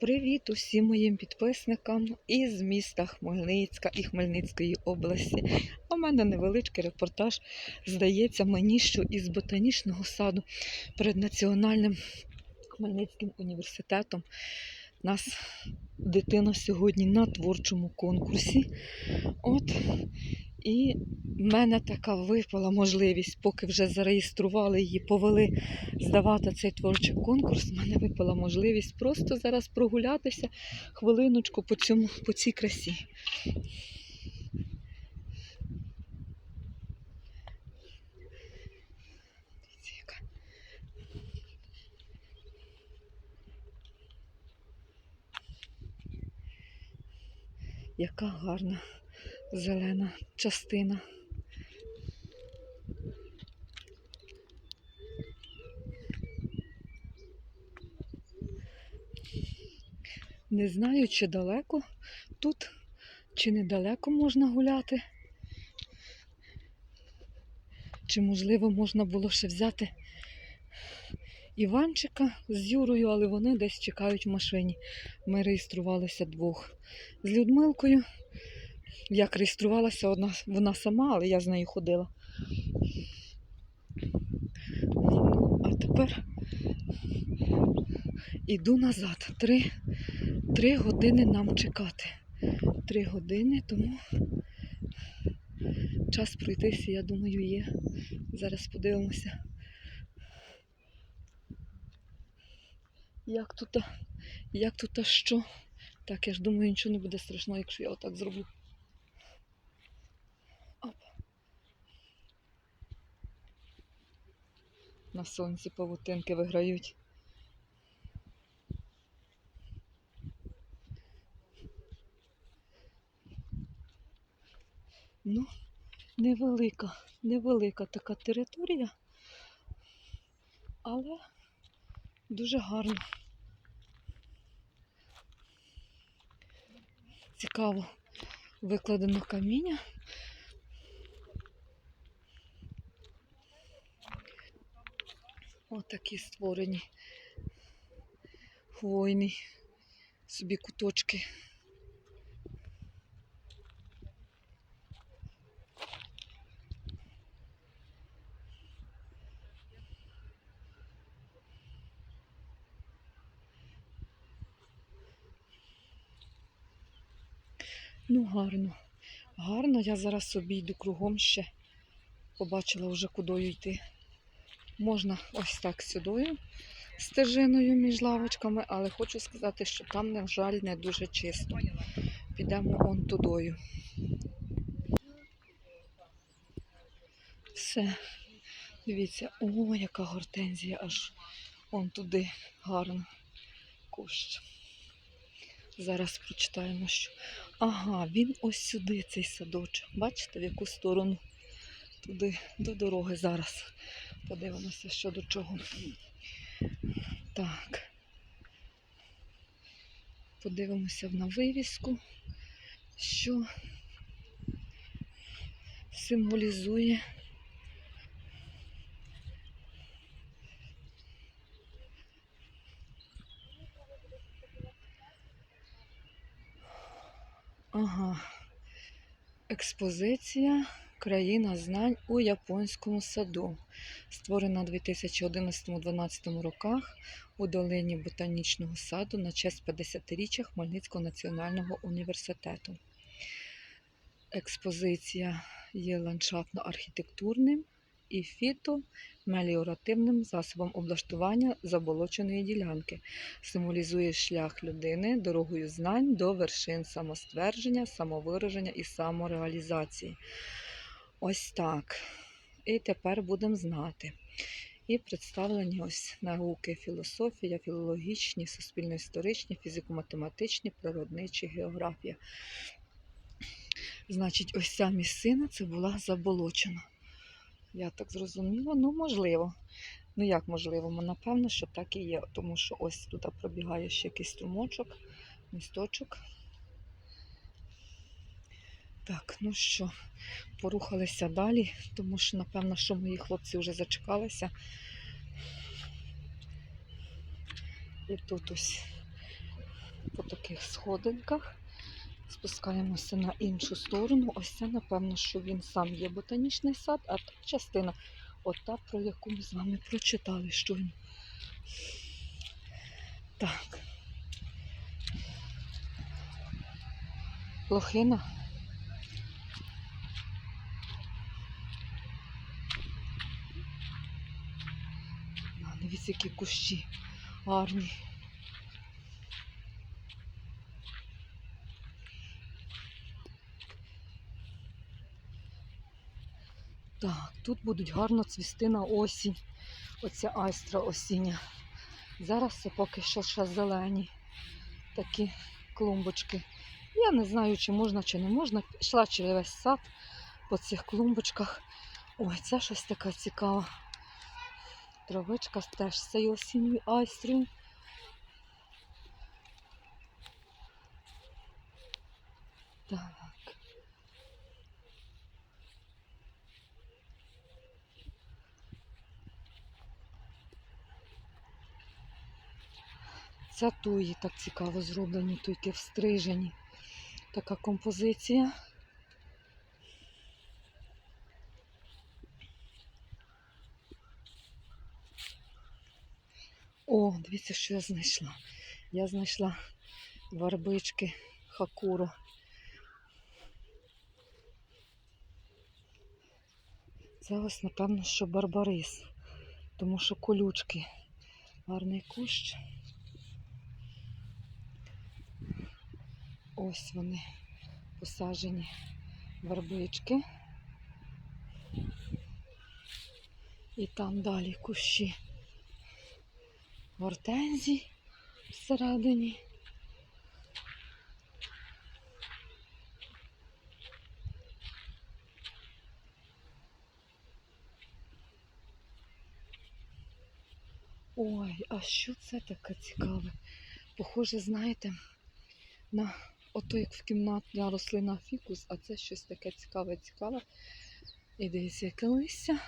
Привіт усім моїм підписникам із міста Хмельницька і Хмельницької області. У мене невеличкий репортаж. Здається мені, що із ботанічного саду перед Національним Хмельницьким університетом нас дитина сьогодні на творчому конкурсі. От. І в мене така випала можливість, поки вже зареєстрували її, повели здавати цей творчий конкурс. В мене випала можливість просто зараз прогулятися хвилиночку по, цьому, по цій красі. Яка гарна зелена частина. Не знаю, чи далеко тут, чи недалеко можна гуляти. Чи, можливо, можна було ще взяти Іванчика з Юрою, але вони десь чекають в машині. Ми реєструвалися двох. З Людмилкою. Як реєструвалася одна, вона сама, але я з нею ходила. А тепер іду назад. Три, три години нам чекати. Три години, тому час пройтися, я думаю, є. Зараз подивимося. Як тут, як тут що? Так, я ж думаю, нічого не буде страшного, якщо я отак зроблю. На сонці павутинки виграють. Ну, невелика, невелика така територія, але дуже гарно. Цікаво викладено каміння. Отакі створені хвойні собі куточки. Ну, гарно. Гарно, я зараз собі йду кругом ще. Побачила вже кудою йти. Можна ось так сюдою стежиною між лавочками, але хочу сказати, що там, на жаль, не дуже чисто. Підемо он тудою. Все. Дивіться, о, яка гортензія аж он туди гарно. Кущ. Зараз прочитаємо, що. Ага, він ось сюди, цей садочок. Бачите, в яку сторону? Туди, до дороги зараз. Подивимося, що до чого. Так. Подивимося на вивіску, що символізує. Ага. Експозиція Країна знань у японському саду, створена у 2011-2012 роках у долині ботанічного саду на честь 50-річчя Хмельницького національного університету. Експозиція є ландшафтно-архітектурним і фіто-меліоративним засобом облаштування заболоченої ділянки, символізує шлях людини дорогою знань до вершин самоствердження, самовираження і самореалізації. Ось так. І тепер будемо знати. І представлені ось науки, філософія, філологічні, суспільно-історичні, фізико-математичні, природничі, географія. Значить, ось ця місцина це була заболочена. Я так зрозуміла, ну можливо. Ну як можливо? Напевно, що так і є, тому що ось тут пробігає ще якийсь струмочок, місточок. Так, ну що, порухалися далі, тому що, напевно, що мої хлопці вже зачекалися. І тут ось по таких сходинках. Спускаємося на іншу сторону. Ось це, напевно, що він сам є ботанічний сад, а та частина, ота, про яку ми з вами прочитали щойно. Так. Лохина. А, Дивіться, які кущі гарні. Так, тут будуть гарно цвісти на осінь. Оця айстра осіння. Зараз це поки що ще зелені такі клумбочки. Я не знаю, чи можна, чи не можна. Пішла через весь сад по цих клумбочках. Ой, це щось таке цікаве. Травичка теж з цією осінньою. Так. Це туї так цікаво зроблені, туйки встрижені. Така композиція. О, дивіться, що я знайшла. Я знайшла варбички хакуро. Це ось, напевно, що барбарис, тому що колючки. Гарний кущ. Ось вони посаджені вербички. І там далі кущі гортензій всередині. Ой, а що це таке цікаве? Похоже, знаєте, на ото як в кімнаті рослина фікус, а це щось таке цікаве, цікаве. І дивіться, яке листя.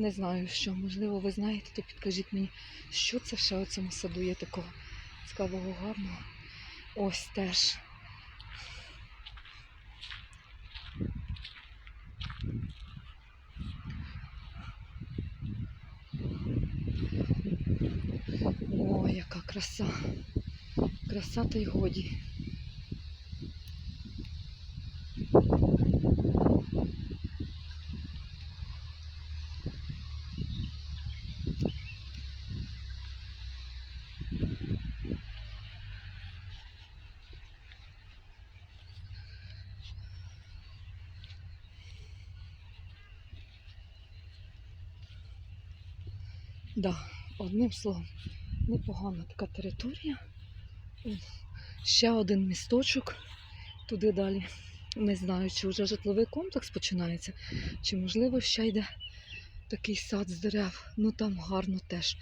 Не знаю що, можливо, ви знаєте, то підкажіть мені, що це ще у цьому саду є такого цікавого, гарного. Ось теж. Ой, яка краса. Краса та й годі. Да, одним словом, непогана така територія. Ще один місточок туди далі. Не знаю, чи вже житловий комплекс починається, чи можливо ще йде такий сад з дерев. Ну там гарно теж.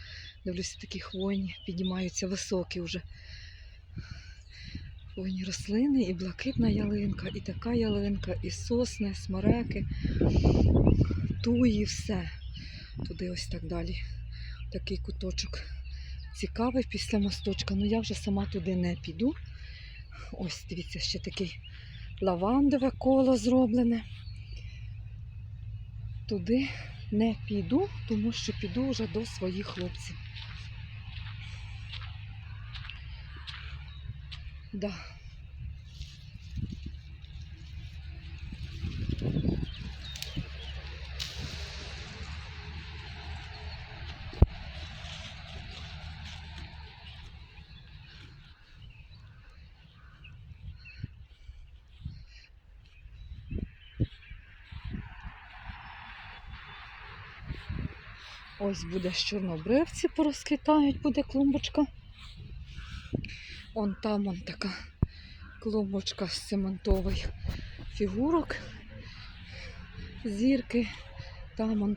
Дивлюся, такі хвойні піднімаються високі вже. Хвойні рослини, і блакитна ялинка, і така ялинка, і сосни, смереки, туї, все. Туди ось так далі. Такий куточок цікавий після мосточка. Ну я вже сама туди не піду. Ось, дивіться, ще такий лавандове коло зроблене. Туди не піду, тому що піду вже до своїх хлопців. Да. Ось буде з чорнобривці порозквітають, буде клумбочка. Он там он така клумбочка з цементових фігурок, зірки. Там он